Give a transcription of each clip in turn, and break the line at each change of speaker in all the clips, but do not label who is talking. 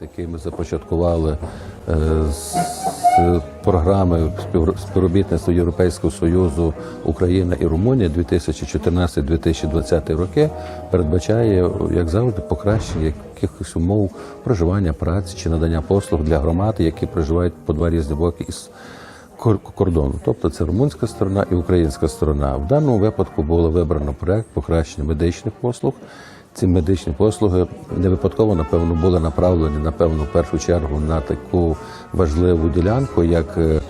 який ми започаткували е, з програми співр- співробітництва Європейського Союзу Україна і Румунія 2014-2020 роки, передбачає, як завжди, покращення якихось умов проживання, праці чи надання послуг для громад, які проживають по два різні боки із кор- кордону. Тобто це румунська сторона і українська сторона. В даному випадку було вибрано проект покращення медичних послуг. Ці медичні послуги не випадково, напевно, були направлені, напевно, в першу чергу на таку важливу ділянку, як е,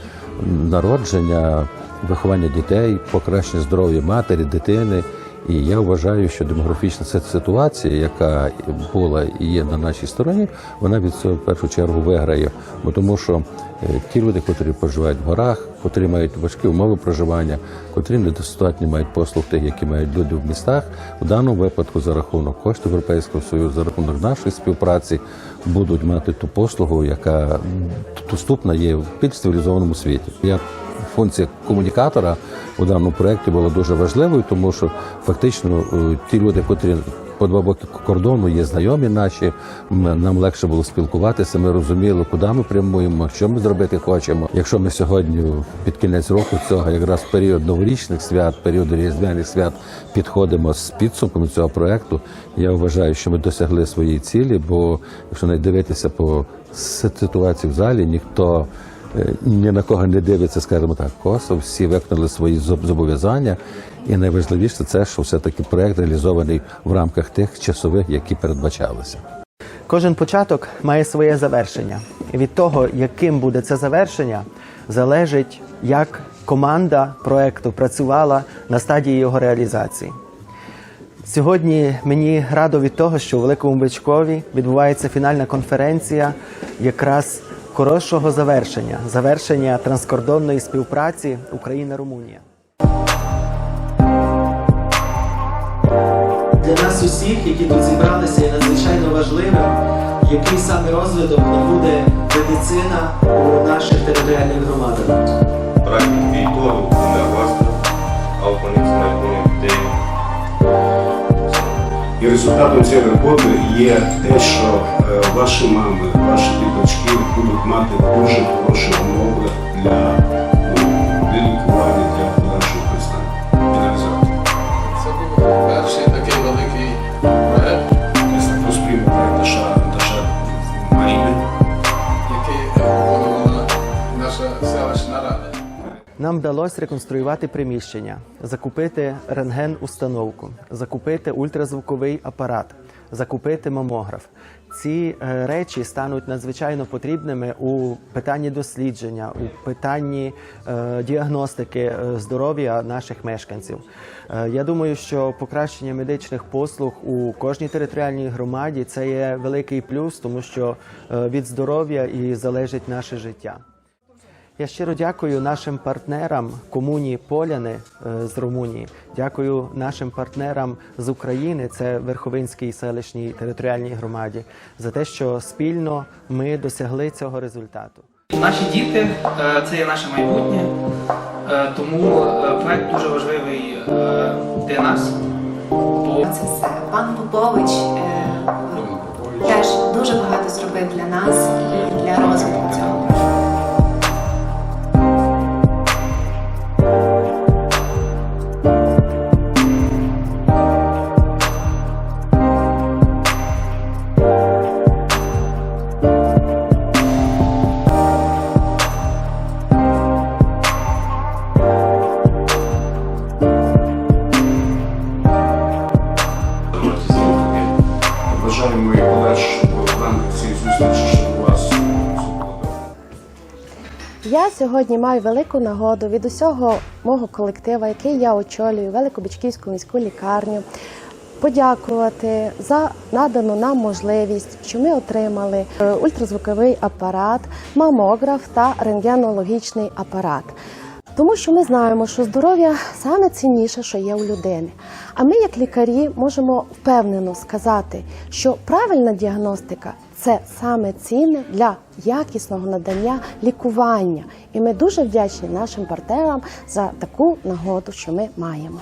народження, виховання дітей, покращення здоров'я матері, дитини. І я вважаю, що демографічна ситуація, яка була і є на нашій стороні, вона від цього в першу чергу виграє. Бо тому що е, ті люди, котрі проживають в горах, котрі мають важкі умови проживання, котрі недостатньо мають послуг тих, які мають люди в містах, в даному випадку за рахунок коштів Європейського Союзу, за рахунок нашої співпраці, будуть мати ту послугу, яка доступна є в більш цивілізованому світі. Я функція комунікатора у даному проєкті була дуже важливою, тому що фактично е, ті люди, котрі по два боки кордону є знайомі наші, нам легше було спілкуватися. Ми розуміли, куди ми прямуємо, що ми зробити хочемо. Якщо ми сьогодні під кінець року цього, якраз період новорічних свят, період різдвяних свят, підходимо з підсумками цього проекту, я вважаю, що ми досягли своєї цілі. Бо якщо не дивитися по ситуації в залі, ніхто ні на кого не дивиться, скажімо так, косо. Всі виконали свої зобов'язання. І найважливіше це, що все-таки проект реалізований в рамках тих часових, які передбачалися.
Кожен початок має своє завершення. Від того, яким буде це завершення, залежить, як команда проекту працювала на стадії його реалізації. Сьогодні мені радо від того, що у Великому Бичкові відбувається фінальна конференція якраз хорошого завершення, завершення транскордонної співпраці Україна-Румунія. Для нас усіх, які тут зібралися, є надзвичайно важливим, який саме розвиток набуде медицина у наших територіальних громадах.
viitorul dumneavoastră au conexie mai bune de
І результатом цієї роботи є те, що е, ваші мами, ваші діточки будуть мати дуже хороші умови для
Нам вдалося реконструювати приміщення, закупити рентген-установку, закупити ультразвуковий апарат, закупити мамограф. Ці е, речі стануть надзвичайно потрібними у питанні дослідження, у питанні е, діагностики е, здоров'я наших мешканців. Я думаю, що покращення медичних послуг у кожній територіальній громаді це є великий плюс, тому що від здоров'я і залежить наше життя. Я щиро дякую нашим партнерам комуні Поляни е, з Румунії. Дякую нашим партнерам з України, це Верховинській селищній територіальній громаді, за те, що спільно ми досягли цього результату.
Наші діти е, це є наше майбутнє, е, тому проект дуже важливий для нас. Бо
Це все. Пан Попович теж дуже багато зробив для нас і для розвитку цього.
І подальше, щоб в рамках цієї зустрічі, щоб у вас.
Я сьогодні маю велику нагоду від усього мого колектива, який я очолюю, Великобичківську міську лікарню, подякувати за надану нам можливість, що ми отримали е, ультразвуковий апарат, мамограф та рентгенологічний апарат. Тому що ми знаємо, що здоров'я саме цінніше, що є у людини. А ми, як лікарі, можемо впевнено сказати, що правильна діагностика це саме цінне для якісного надання лікування. І ми дуже вдячні нашим партнерам за таку нагоду, що ми маємо.